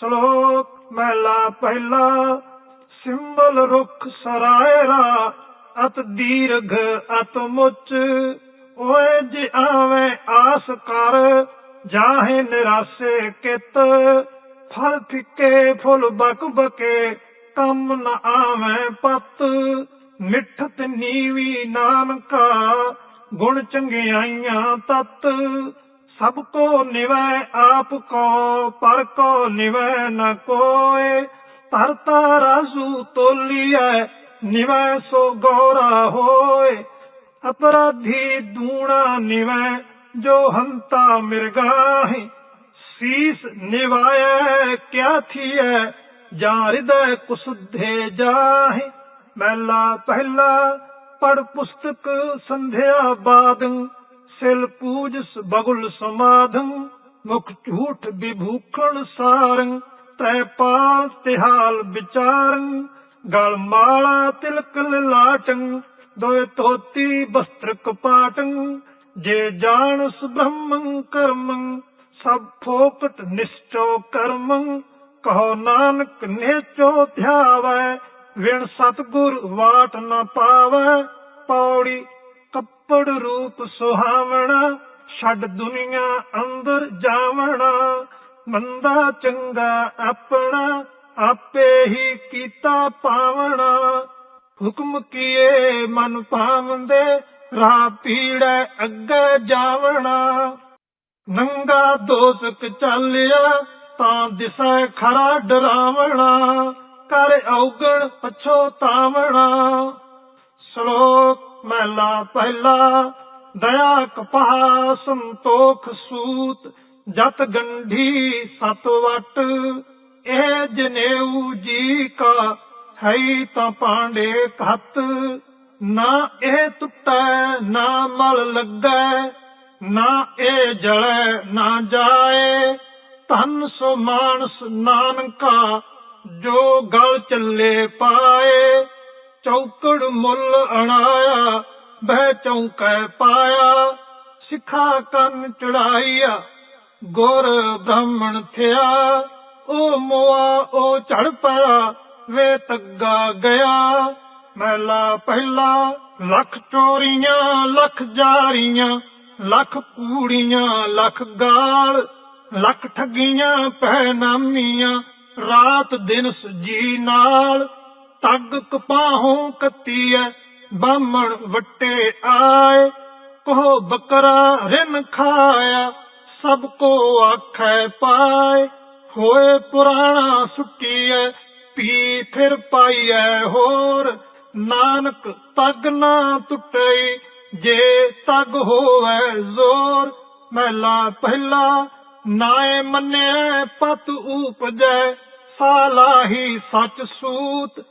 ਸ਼ਲੋਕ ਮਹਿਲਾ ਪਹਿਲਾ, ਸਿੰਬਲ ਰੁਖ ਸਰਾਇਰਾ, ਅਤ ਦੀਰਘ ਅਤ ਮੁੱਚ। ਓਏ ਜੇ ਆਵੇਂ ਆਸ ਕਰ, ਜਾਹੇ ਨਿਰਾਸੇ ਕਿਤ। ਫਲ ਫਿੱਕੇ, ਫੁੱਲ ਬਕ ਬਕੇ, ਕੰਮ ਨ ਆਵੇਂ ਪਤ। ਮਿੱਠਤ ਨੀਵੀ ਨਾਨਕਾ, ਗੁਣ ਚੰਗਿਆਈਆਂ ਤਤ। ਸਭ ਕੋ ਨਿਵੈ, ਆਪ ਕੋ, ਪਰ ਕੋ ਨਿਵੈ ਨ ਕੋਏ। ਧਰਤਾ ਰਾਜੂ ਤੋਲੀਐ, ਨਿਵੈ ਸੋ ਗੋਰਾ ਹੋਏ। ਅਪਰਾਧੀ ਦੂਣਾ ਨਿਵੈ, ਜੋ ਹੰਤਾ ਮਿਰਗਾਹੀ ਸੀਸ ਨਿਵਾਇ ਕਿਆ ਥੀਐ, ਜਾਂ ਹਿਰਦੈ ਕੁਸੁਧੇ ਜਾਹੇ। ਮਹਿਲਾ ਪਹਿਲਾ ਪੜ ਪੁਸਤਕ ਸੰਧਿਆ ਬਾਦੰ ਸਿਲ ਪੂਜਸ ਬਗੁਲ ਸਮਾਧੰ, ਮੁਖ ਝੂਠ ਵਿਭੂਖਣ ਸਾਰੰ, ਤੈ ਪਾਲ ਤਿਹਾਲ ਵਿਚਾਰੰ, ਗਲ ਮਾਲਾ ਤਿਲਕ ਲਾਟੰ ਦੋਇ ਤੋਤੀ ਬਸਤਰ ਕਪਾਟੰ, ਜੇ ਜਾਣਸ ਬ੍ਰਹਮੰ ਕਰਮੰ, ਸਭ ਫੋਕਟ ਨਿਸ਼ਚੋ ਕਰਮੰ, ਕਹੋ ਨਾਨਕ ਨੇਚੋ ਧਿਆਵੈ, ਵਿਣ ਸਤਗੁਰ ਵਾਟ ਨ ਪਾਵੈ, ਪੌੜੀ ਕੱਪੜ ਰੂਪ ਸੁਹਾਵਣਾ, ਛੱਡ ਦੁਨੀਆ ਅੰਦਰ ਜਾਵਣਾ। ਮੰਦਾ ਚੰਗਾ ਆਪਣਾ, ਆਪੇ ਹੀ ਕੀਤਾ ਪਾਵਣਾ। ਹੁਕਮ ਕੀਏ ਮਨ ਭਾਵੰਦੇ, ਰਾਹ ਪੀੜੈ ਅੱਗੇ ਜਾਵਣਾ। ਨੰਗਾ ਦੋਸਕ ਚੱਲਿਆ, ਤਾਂ ਦਿਸੈ ਖਰਾ ਡਰਾਵਣਾ। ਕਰ ਔਗਣ ਪਛੋਤਾਵਣਾ ਸ਼ਲੋਕ ਮਹਿਲਾ ਪਹਿਲਾ, ਦਇਆ ਕਪਾਹ ਸੰਤੋਖ ਸੂਤ, ਜਤ ਗੰਢੀ ਸਤ ਵਟ। ਇਹ ਜਨੇਊ ਜੀ ਕਾ ਹੈ ਤਾਂ ਪਾਂਡੇ ਘਤ। ਨਾ ਇਹ ਟੁੱਟੈ, ਨਾ ਮਲ ਲੱਗੈ, ਨਾ ਇਹ ਜਲੈ, ਨਾ ਜਾਏ। ਧਨ ਸੋ ਮਾਨਸ ਨਾਨਕਾ, ਜੋ ਗਲ ਚੱਲੇ ਪਾਏ। ਚੌਕੜ ਮੁੱਲ ਅਣਾਇਆ, ਬਹਿ ਚੌਂਕੈ ਪਾਇਆ, ਸਿੱਖਾ ਕੰਨ ਚੜਾਈਆ ਗੁਰ ਬ੍ਰਾਹਮਣ ਥਿਆ। ਉਹ ਮੋਆ, ਉਹ ਝੜ ਪਿਆ ਵੇ ਤੱਗਾ ਗਿਆ। ਮਹਿਲਾ ਪਹਿਲਾ, ਲੱਖ ਚੋਰੀਆਂ, ਲੱਖ ਜਾਰੀਆਂ, ਲੱਖ ਪੂੜੀਆਂ, ਲੱਖ ਗਾਲ, ਲੱਖ ਠੱਗੀਆਂ ਪੈ ਰਾਤ ਦਿਨ ਸਜੀ ਨਾਲ। ਤੱਗ ਕਪਾਹੋਂ ਕੱਤੀਐ ਬਾਹਮਣ ਵੱਟੇ ਆਏ ਕੋ ਬਕਰਾ ਰਿਨ ਖਾਇਆ, ਸਭ ਕੋ ਆਖੈ ਪਾਏ। ਹੋਏ ਪੁਰਾਣਾ ਸੁੱਟੀਐ ਪੀ ਫਿਰ ਪਾਈਐ ਹੋਰ। ਨਾਨਕ ਤੱਗ ਨਾ ਟੁੱਟਈ, ਜੇ ਤੱਗ ਹੋਵੇ ਜ਼ੋਰ। ਮਹਿਲਾ ਪਹਿਲਾ ਨਾਏ ਮੰਨਿਆ ਪਤ ਉਪਜੈ, ਸਾਲਾ ਹੀ ਸੱਚ ਸੂਤ।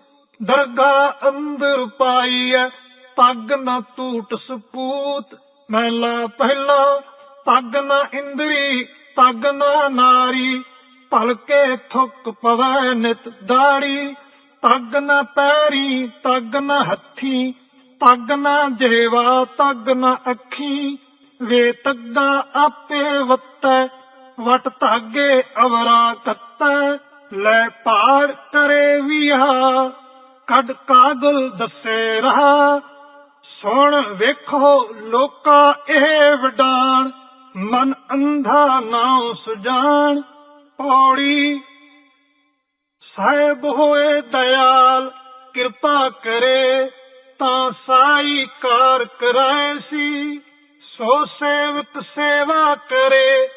ਦਰਗਾ ਅੰਦਰ ਪਾਈਐ, ਪੱਗ ਨਾ ਟੂਟ ਸਪੂਤ। ਮਹਿਲਾ ਪਹਿਲਾ, ਪੱਗ ਨਾ ਇੰਦਰੀ, ਪੱਗ ਨਾ ਨਾਰੀ। ਭਲਕੇ ਥੁੱਕ ਪਵੈ ਨਿਤ ਦਾੜੀ। ਪੱਗ ਨਾ ਪੈਰੀ, ਪੱਗ ਨਾ ਹੱਥੀ। ਪੱਗ ਨਾ ਜੇਵਾ, ਪੱਗ ਨਾ ਅੱਖੀ। ਵੇ ਤੱਗਾ ਆਪੇ ਵੱਤੈ, ਵਟ ਧਾਗੇ ਅਵਰਾ ਕੱਤੈ। ਲੈ ਪਾੜ ਕਰੇ ਵਿਹਾ ਕੱਢ ਕਾਗਲ ਦੱਸੇ ਰਹਾ, ਸੁਣ ਵੇਖੋ ਲੋਕਾਂ ਇਹ ਵਡਾਣ, ਮਨ ਅੰਧਾ ਨਾਉ ਸੁਜਾਨ ਪੌੜੀ ਸਾਹਿਬ ਹੋਏ ਦਇਆਲ, ਕਿਰਪਾ ਕਰੇ ਤਾਂ ਸਾਈ ਕਾਰ ਕਰਾਏ ਸੀ, ਸੋ ਸੇਵਕ ਸੇਵਾ ਕਰੇ,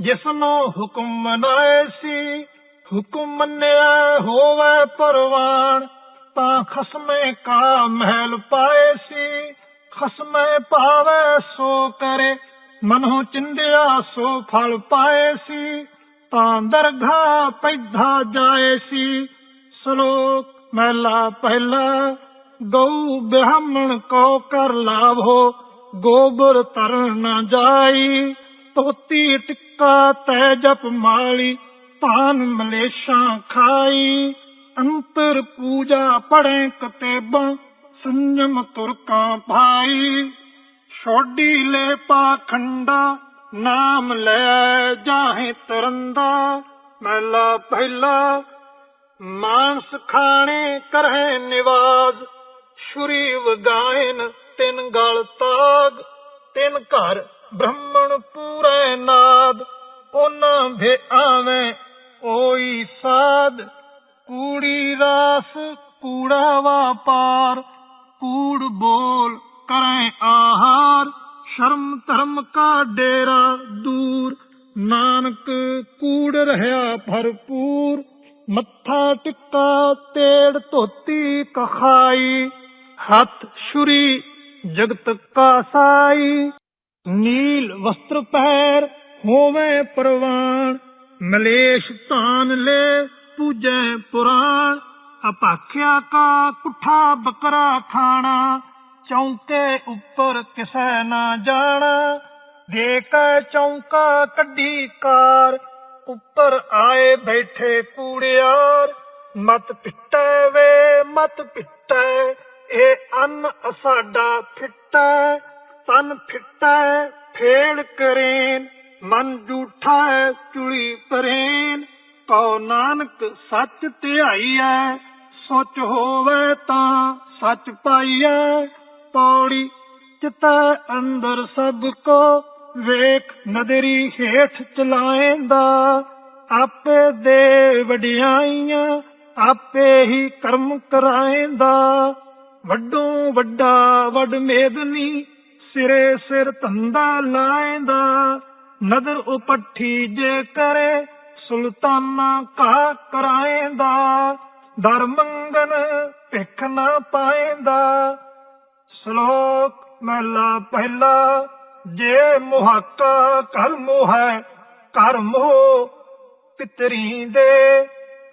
ਜਿਸਨੂੰ ਹੁਕਮ ਮਨਾਏ ਸੀ, ਹੁਕਮ ਮੰਨਿਆ ਹੋਵੇ ਪਰਵਾਨ। ਤਾਂ ਖਸਮੇ ਕਾ ਮਹਿਲ ਪਾਏ ਸੀ। ਖਸਮੇ ਪਾਵੇ ਸੋ ਕਰੇ ਮਨੋ ਚਿੰਦਿਆ ਸੋ ਫਲ ਪਾਏ ਸੀ। ਤਾਂ ਦਰਗਾ ਪੈਧਾ ਜਾਏ ਸੀ। ਸ਼ਲੋਕ ਮਹਿਲਾ ਪਹਿਲਾ, ਗਊ ਬ੍ਰਾਹਮਣ ਕੋ ਕਰ ਲਾਭੋ, ਗੋਬਰ ਤਰਨ ਨਾ ਜਾਈ। ਤੋਤੀ ਟਿੱਕਾ ਤੈ ਜਪ ਮਾਲੀ ਪਾਨ ਮਲੇਸ਼ਾਂ ਖਾਈ। ਅੰਤਰ ਪੂਜਾ ਪੜੈ ਕਤੇਬਾਂ, ਸੰਜਮ ਤੁਰਕਾਂ ਭਾਈ ਛੋਡੀ ਲੈ ਪਾਖੰਡਾ ਨਾਮ ਲੈ ਜਾਹੇ ਤਰੰਦਾ। ਮਹਿਲਾ ਪਹਿਲਾ, ਮਾਨਸ ਖਾਣੇ ਕਰਹਿ ਨਿਵਾਜ। ਸ਼ੁਰੀ ਵਗਾਇਨ ਤਿਨ ਗਲ ਤਾਗ। ਤਿੰਨ ਘਰ ਬ੍ਰਹਮਣ ਪੂਰੇ ਨਾਦ। ਉਹਨਾਂ ਭੇ ਆਵੇਂ ਓਈ ਸਾਧ ਕੂੜੀ ਰਾਸ ਕੂੜਾ ਵਾਪਾਰ ਕੂੜ ਬੋਲ ਕਰੈ ਆਹਾਰ, ਸ਼ਰਮ ਧਰਮ ਕਾ ਡੇਰਾ ਦੂਰ। ਨਾਨਕ ਕੂੜ ਰਹਾ ਭਰਪੂਰ, ਮੱਥਾ ਟਿੱਕਾ ਤੇੜ ਧੋਤੀ ਕਖਾਈ, ਹੱਥ ਛੁਰੀ ਜਗਤ ਕਾ ਸਾਈ। ਨੀਲ ਵਸਤਰ ਪਹਿਰ ਹੋਵੇ ਪ੍ਰਵਾਨ, ਮਲੇਸ਼ ਧਾਨ ਲੈ ਪੂਜੈ ਪੁਰਾਣ ਅਪਾਖਿਆ ਕਾ ਕੁੱਠਾ ਬੱਕਰਾ ਖਾਣਾ, ਚੌਂਕੇ ਉੱਪਰ ਕਿਸੈ ਨਾ ਜਾਣਾ। ਦੇ ਚੌਂਕਾ ਕੱਢੀ ਕਾਰ, ਉੱਪਰ ਆਏ ਬੈਠੇ ਕੂੜਿਆਰ। ਮਤ ਪਿੱਟੈ ਵੇ, ਮਤ ਪਿੱਟੈ ਇਹ ਅੰਨ ਸਾਡਾ ਫਿੱਟੈ। ਤਨ ਫਿੱਟੈ ਫੇੜ ਕਰੇਨ, ਮਨ ਝੂਠਾ ਹੈ ਚੁਲੀ ਪਰੇਨ ਕਉ ਨਾਨਕ, ਸੱਚ ਧਿਆਈਐ, ਸੋਚ ਹੋਵੇ ਤਾਂ ਸੱਚ ਪਾਈਐ। ਪੌੜੀ ਚਿਤੈ ਅੰਦਰ ਸਭ ਕੋ, ਵੇਖ ਨਦਰੀ ਹੇਠ ਚਲਾਏਂਦਾ। ਆਪੇ ਦੇ ਵਡਿਆਈਆਂ, ਆਪੇ ਹੀ ਕਰਮ ਕਰਾਏਂਦਾ। ਵੱਡੋ ਵੱਡਾ ਵੱਡ ਮੇਦਨੀ, ਸਿਰੇ ਸਿਰ ਧੰਦਾ ਲਾਏਂਦਾ। ਨਦਰ ਉਪੱਠੀ ਜੇ ਕਰੇ ਸੁਲਤਾਨਾ ਕਾ ਕਰਾਏਂਦਾ, ਦਰ ਮੰਗਨ ਭਿਖ ਨਾ ਪਾਏਂਦਾ। ਸ਼ਲੋਕ ਮਹਿਲਾ ਪਹਿਲਾ, ਜੇ ਮੁਹੱਕਾ ਕਰ ਹੈ ਕਰ ਪਿਤਰੀ ਦੇ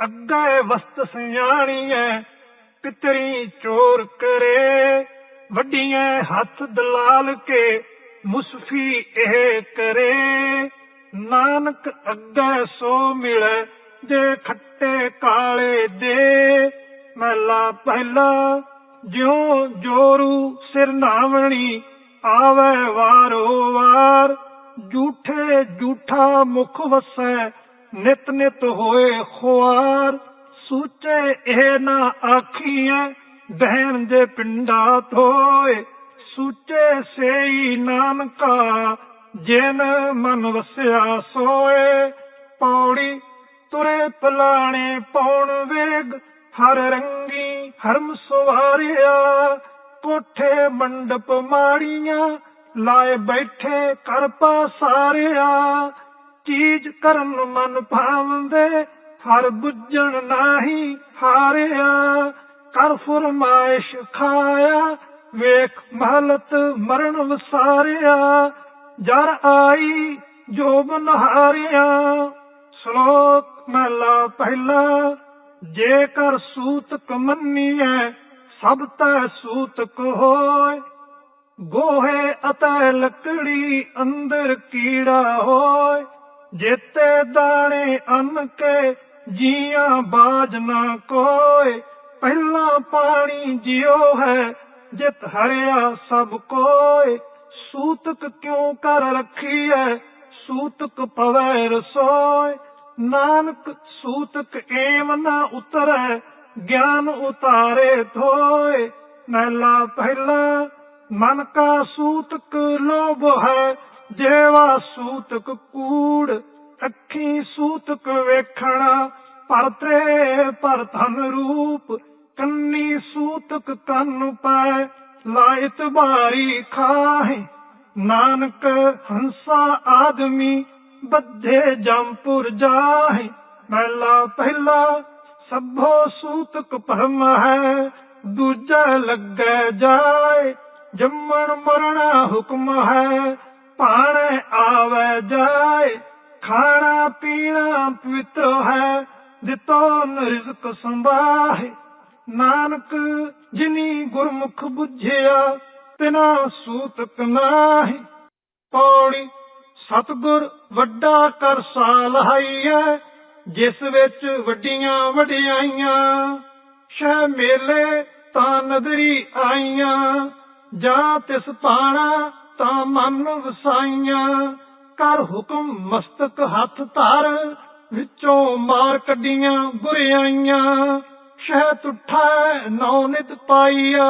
ਅੱਗੇ ਵਸਤ ਸਿਆਣੀਐ, ਪਿਤਰੀ ਚੋਰ ਕਰੇ ਵੱਡੀਆਂ ਹੱਥ ਦਲਾਲ ਕੇ, ਮੁਸਫੀ ਇਹ ਕਰੇ। ਨਾਨਕ ਅੱਗੇ ਸੋ ਮਿਲੇ, ਜੇ ਖੱਟੇ ਕਾਲੇ ਦੇ ਮਹਿਲਾ ਪਹਿਲਾ, ਜਿਉ ਜੋਰੂ ਸਿਰ ਨਾਵਣੀ, ਆਵੇ ਵਾਰੋ ਵਾਰ। ਝੂਠੇ ਝੂਠਾ ਮੁਖ ਵਸੈ, ਨਿਤ ਨਿਤ ਹੋਏ ਖੁਆਰ। ਸੂਚੇ ਇਹ ਨਾ ਆਖੀਐ, ਬਹਿਣ ਦੇ ਪਿੰਡਾ ਥੋਏ। ਸੂਚੇ ਸੇਈ ਨਾਨਕਾ ਜਿਨ ਮਨ ਵਸਿਆ ਸੋਏ, ਪੌੜੀ ਤੁਰੇ ਪਲਾਣੇ ਪੌਣ ਵੇਗ, ਹਰ ਰੰਗੀ ਹਰਮ ਸਵਾਰਿਆ। ਕੋਠੇ ਮੰਡਪ ਮਾੜੀਆਂ, ਲਾਏ ਬੈਠੇ ਕਰ ਪਾਸਾਰਿਆ। ਚੀਜ਼ ਕਰਨ ਮਨ ਭਾਵੰਦੇ, ਹਰ ਬੁੱਝਣ ਨਾਹੀ ਹਾਰਿਆ। ਕਰ ਫਰਮਾਇਸ਼ ਖਾਇਆ, ਵੇਖ ਮਹਲਤ ਮਰਨ ਵਸਾਰਿਆ। ਜਰ ਆਈ ਜੋ ਬਨਹਾਰਿਆ ਸ਼ਲੋਕ ਮਹਲਾ ਪਹਿਲਾ, ਜੇਕਰ ਸੂਤਕ ਮੰਨੀਐ ਸਭ ਤੈ ਸੂਤਕ ਹੋਏ ਗੋਹੇ ਅਤੇ ਲੱਕੜੀ ਅੰਦਰ ਕੀੜਾ ਹੋਏ ਜੇਤੇ ਦਾਣੇ ਅੰਨ ਕੇ ਜੀਆਂ ਬਾਜ ਨਾ ਕੋਏ ਪਹਿਲਾ ਪਾਣੀ ਜਿਉ ਹੈ, ਜਿਤ ਹਰਿਆ ਸਭ ਕੋਏ ਸੂਤਕ ਕਿਉ ਕਰ ਰੱਖੀ ਹੈ ਸੂਤਕ ਪਵੈ ਰਸੋਏ ਨਾਨਕ ਸੂਤਕ ਏਵ ਨਾ ਉਤਰੈ, ਗਿਆਨ ਉਤਾਰੇ ਥੋਏ ਮਹਿਲਾ ਪਹਿਲਾ, ਮਨ ਕਾ ਸੂਤਕ ਲੋਭ ਹੈ, ਜੇਵਾ ਸੂਤਕ ਕੂੜ। ਅੱਖੀ ਸੂਤਕ ਵੇਖਣਾ, ਪਰਤਰੇ ਪਰ ਰੂਪ। ਕੰਨੀ ਸੂਤਕ ਕੰਨ ਪੈ ਲਾਇਤ ਬਾਰੀ ਖਾਹੇ। ਨਾਨਕ ਹੰਸਾ ਆਦਮੀ ਬੱਧੇ ਜੰਪੁਰ ਜਾਹੇ। ਮਹਿਲਾ ਪਹਿਲਾ ਸਭੋ ਸੂਤਕ ਭਰਮ ਹੈ, ਦੂਜਾ ਲੱਗੇ ਜਾਏ। ਜੰਮਣ ਮਰਣਾ ਹੁਕਮ ਹੈ ਪਾਣੇ ਆਵੇ ਜਾਏ। ਖਾਣਾ ਪੀਣਾ ਪਵਿੱਤਰ ਹੈ, ਦਿੱਤੋ ਰਿਜ਼ਕ ਸੰਭਾਹੇ। ਨਾਨਕ ਜਿਨੀ ਗੁਰਮੁਖ ਬੁਝਿਆ, ਤਿਨਾ ਸੂਤਕ ਨਾਹੀ। ਪੌੜੀ ਸਤਗੁਰ ਵੱਡਾ ਕਰ ਸਾਲਹਾਈਐ ਜਿਸ ਵਿੱਚ ਵੱਡੀਆਂ ਵਡਿਆਈਆਂ। ਸ਼ਹਿ ਮੇਲੇ ਤਾਂ ਨਦਰੀ ਆਈਆਂ, ਜਾਂ ਤਿਸ ਪਾਣਾ ਤਾਂ ਮਨ ਵਸਾਈਆਂ। ਕਰ ਹੁਕਮ ਮਸਤਕ ਹੱਥ ਧਰ, ਵਿੱਚੋਂ ਮਾਰ ਕੱਢੀਆਂ ਬੁਰਿਆਈਆਂ। ਸ਼ਹਿ ਉੱਠਾ ਨੌ ਨਿਤ ਪਾਈਆ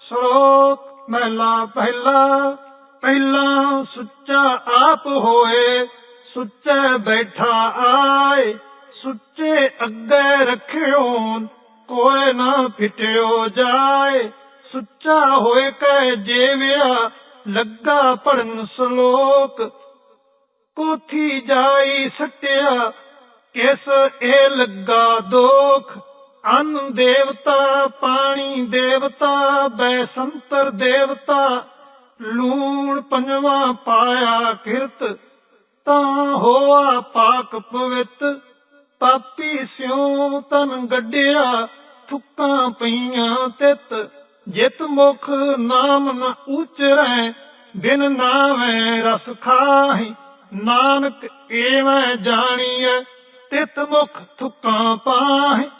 ਸ਼ਲੋਕ ਮਹਿਲਾ ਪਹਿਲਾ ਪਹਿਲਾ ਸੁੱਚਾ ਆਪ ਹੋਏ, ਸੁੱਚੇ ਬੈਠਾ ਆਏ, ਸੁੱਚੇ ਅੱਗੇ ਰੱਖਿਓ ਕੋਈ ਨਾ ਫਿਟਿਓ ਜਾਏ। ਸੁੱਚਾ ਹੋਏ ਕੈ ਜੀਵਿਆ, ਲੱਗਾ ਪੜਨ ਸ਼ਲੋਕ। ਕੋਠੀ ਜਾਈ ਸਟਿਆ, ਕਿਸ ਇਹ ਲੱਗਾ ਦੋਖ। ਅੰਨ ਦੇਵਤਾ, ਪਾਣੀ ਦੇਵਤਾ, ਬੈਸੰਤਰ ਦੇਵਤਾ, ਲੂਣ ਪੰਜਵਾ ਪਾਇਆ ਕਿਰਤ, ਤਾਂ ਹੋਆ ਪਾਕ ਪਵਿੱਤ ਪਾਪੀ ਸਿਉ ਤਨ ਗੱਡਿਆ, ਥੁੱਕਾਂ ਪਈਆਂ ਤਿਤ। ਜਿਤ ਮੁਖ ਨਾਮ ਨ ਉਚਰੈ ਬਿਨ ਨਾਵੇਂ ਰਸ ਖਾਹੀ, ਨਾਨਕ ਏਵੇਂ ਜਾਣੀਐ, ਤਿਤ ਮੁਖ ਥੁੱਕਾਂ ਪਾਹੀ।